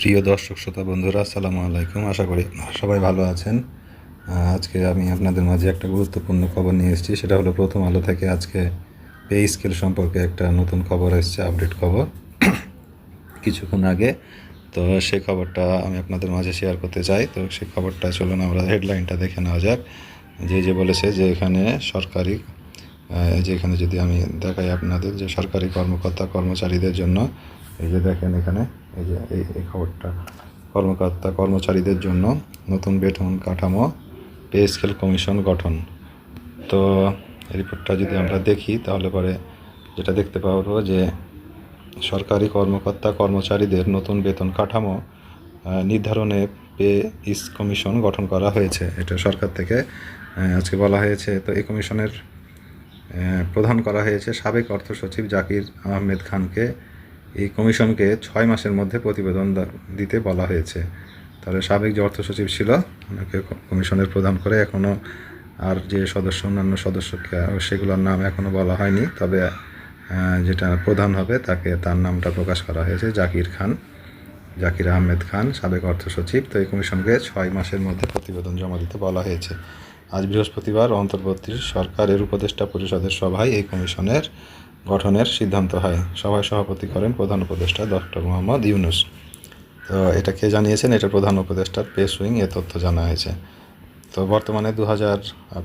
প্রিয় দর্শক, শ্রোতা বন্ধুরা, আসসালামু আলাইকুম। আশা করি সবাই ভালো আছেন। আজকে আমি আপনাদের মাঝে একটা গুরুত্বপূর্ণ খবর নিয়ে এসেছি। সেটা হলো প্রথম আলো থেকে আজকে পে স্কেল সম্পর্কে একটা নতুন খবর এসেছে, আপডেট খবর। কিছুক্ষণ আগে। তো সেই খবরটা আমি আপনাদের মাঝে শেয়ার করতে চাই। তো সেই খবরটা চলুন আমরা হেডলাইনটা দেখে নেওয়া যাক। যে যে বলেছে যে এখানে সরকারি যে এখানে যদি আমি দেখাই আপনাদের যে সরকারি কর্মকর্তা, কর্মচারীদের জন্য এই যে দেখেন এখানে, এই যে এই এই খবরটা। কর্মকর্তা, কর্মচারীদের জন্য নতুন বেতন কাঠামো পে স্কেল কমিশন গঠন। তো রিপোর্টটা যদি আমরা দেখি, তাহলে পরে যেটা দেখতে পাবো যে সরকারি কর্মকর্তা, কর্মচারীদের নতুন বেতন কাঠামো নির্ধারণে পে ইস কমিশন গঠন করা হয়েছে। এটা সরকার থেকে আজকে বলা হয়েছে। তো এই কমিশনের প্রধান করা হয়েছে সাবেক অর্থ সচিব জাকির আহমেদ খানকে। এই কমিশনকে ছয় মাসের মধ্যে প্রতিবেদন দিতে বলা হয়েছে। তাহলে সাবেক যে অর্থ সচিব ছিল, ওনাকে কমিশনের প্রধান করে এখনও আর যে সদস্য, অন্যান্য সদস্যকে, সেগুলোর নাম এখনও বলা হয়নি। তবে যেটা প্রধান হবে, তাকে তার নামটা প্রকাশ করা হয়েছে, জাকির খান, জাকির আহমেদ খান, সাবেক অর্থ সচিব। তো এই কমিশনকে ছয় মাসের মধ্যে প্রতিবেদন জমা দিতে বলা হয়েছে। আজ বৃহস্পতিবার অন্তর্বর্তী সরকারের উপদেষ্টা পরিষদের সভায় এই কমিশনের গঠনের সিদ্ধান্ত হয়। সভায় সভাপতি করেন প্রধান উপদেষ্টা ডক্টর মোহাম্মদ ইউনুস। তো এটা কে জানিয়েছেন? এটা প্রধান উপদেষ্টার পে সুইং এ তথ্য জানা হয়েছে। তো বর্তমানে দু হাজার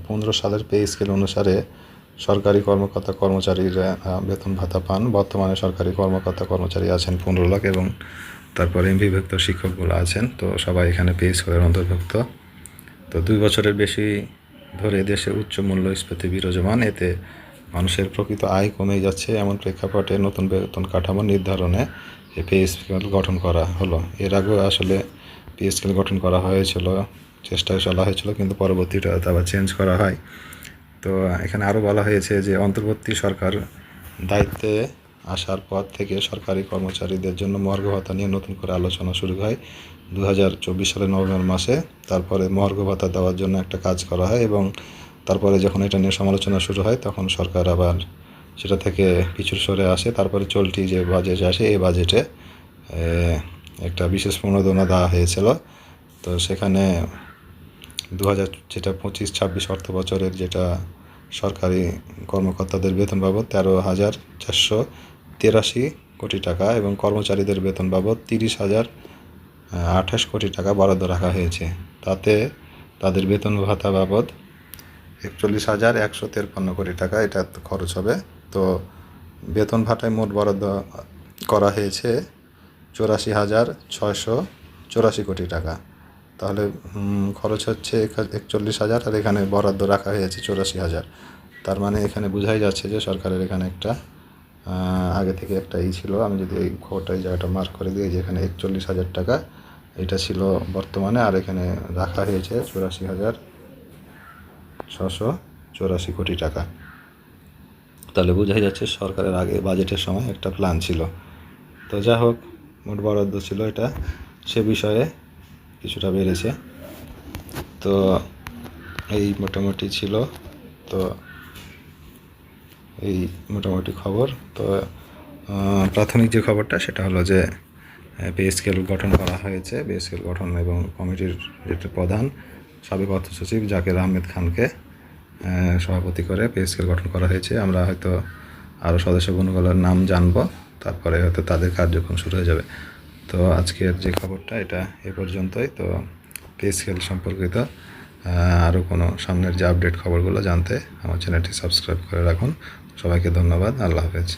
পনেরো সালের পে স্কেল অনুসারে সরকারি কর্মকর্তা কর্মচারীরা বেতন ভাতা পান। বর্তমানে সরকারি কর্মকর্তা কর্মচারী আছেন পনেরো লাখ এবং তারপরে বিভক্ত শিক্ষকগুলো আছেন। তো সবাই এখানে পে স্কেলের অন্তর্ভুক্ত। তো দুই বছরের বেশি ধরে দেশে উচ্চ মূল্যস্ফীতি বিরাজমান। এতে মানুষের প্রকৃত আয় কমে যাচ্ছে, এমন প্রেক্ষাপটে নতুন বেতন কাঠামো নির্ধারণে পে স্কেল গঠন করা হলো। এর আগেও আসলে পে স্কেল গঠন করা হয়েছিল, চেষ্টায় চলা হয়েছিল, কিন্তু পরবর্তীটা আবার চেঞ্জ করা হয়। তো এখানে আরও বলা হয়েছে যে, অন্তর্বর্তী সরকার দায়িত্বে আসার পর থেকে সরকারি কর্মচারীদের জন্য মর্গ ভাতা নিয়ে নতুন করে আলোচনা শুরু হয়। দু হাজার চব্বিশ সালের নভেম্বর মাসে তারপরে মর্গ ভাতা দেওয়ার জন্য একটা কাজ করা হয় এবং তারপরে যখন এটা নিয়ে সমালোচনা শুরু হয়, তখন সরকার আবার সেটা থেকে পিছু সরে আসে। তারপরে চলতি যে বাজেট আসে, এই বাজেটে একটা বিশেষ প্রণোদনা দেওয়া হয়েছিল। তো সেখানে দু হাজার যেটা পঁচিশ, ছাব্বিশ অর্থ বছরের যেটা সরকারি কর্মকর্তাদের বেতন বাবদ, তেরো হাজার চারশো তেরাশি কোটি টাকা এবং কর্মচারীদের বেতন বাবদ তিরিশ হাজার, আঠাশ কোটি টাকা বরাদ্দ রাখা হয়েছে। তাতে তাদের বেতন ভাতা বাবদ একচল্লিশ হাজার একশো তেপ্পান্ন কোটি টাকা এটা খরচ হবে। তো বেতন ভাটায় মোট বরাদ্দ করা হয়েছে চৌরাশি হাজার ছয়শো চৌরাশি কোটি টাকা। তাহলে খরচ হচ্ছে একচল্লিশ হাজার আর এখানে বরাদ্দ রাখা হয়েছে চৌরাশি হাজার। তার মানে এখানে বোঝাই যাচ্ছে যে সরকারের এখানে একটা আগে থেকে একটা ই ছিল। আমি যদি এই খবরটা, এই জায়গাটা মার্ক করে দিই যে এখানে একচল্লিশ হাজার টাকা এটা ছিল বর্তমানে আর এখানে রাখা হয়েছে চৌরাশি হাজার ছশো চৌরাশি কোটি টাকা। তাহলে বোঝাই যাচ্ছে সরকারের আগে বাজেটের সময় একটা প্ল্যান ছিল। তো যা হোক, মোট বরাদ্দ ছিল এটা। সে বিষয়ে কিছুটা বেড়েছে। তো এই মোটামুটি ছিল। তো এই মোটামুটি খবর। তো প্রাথমিক যে খবরটা সেটা হলো যে পে স্কেল গঠন করা হয়েছে। পে স্কেল গঠন এবং কমিটির যেটা প্রধান সাবেক অর্থ সচিব জাকের আহমেদ খানকে সভাপতি করে পে স্কেল গঠন করা হয়েছে। আমরা হয়তো আরও সদস্যগণগুলোর নাম জানব, তারপরে হয়তো তাদের কার্যক্রম শুরু হয়ে যাবে। তো আজকের যে খবরটা, এটা এ পর্যন্তই। তো পে স্কেল সম্পর্কিত আরও কোনো সামনের যে আপডেট খবরগুলো জানতে আমার চ্যানেলটি সাবস্ক্রাইব করে রাখুন। সবাইকে ধন্যবাদ। আল্লাহ হাফেজ।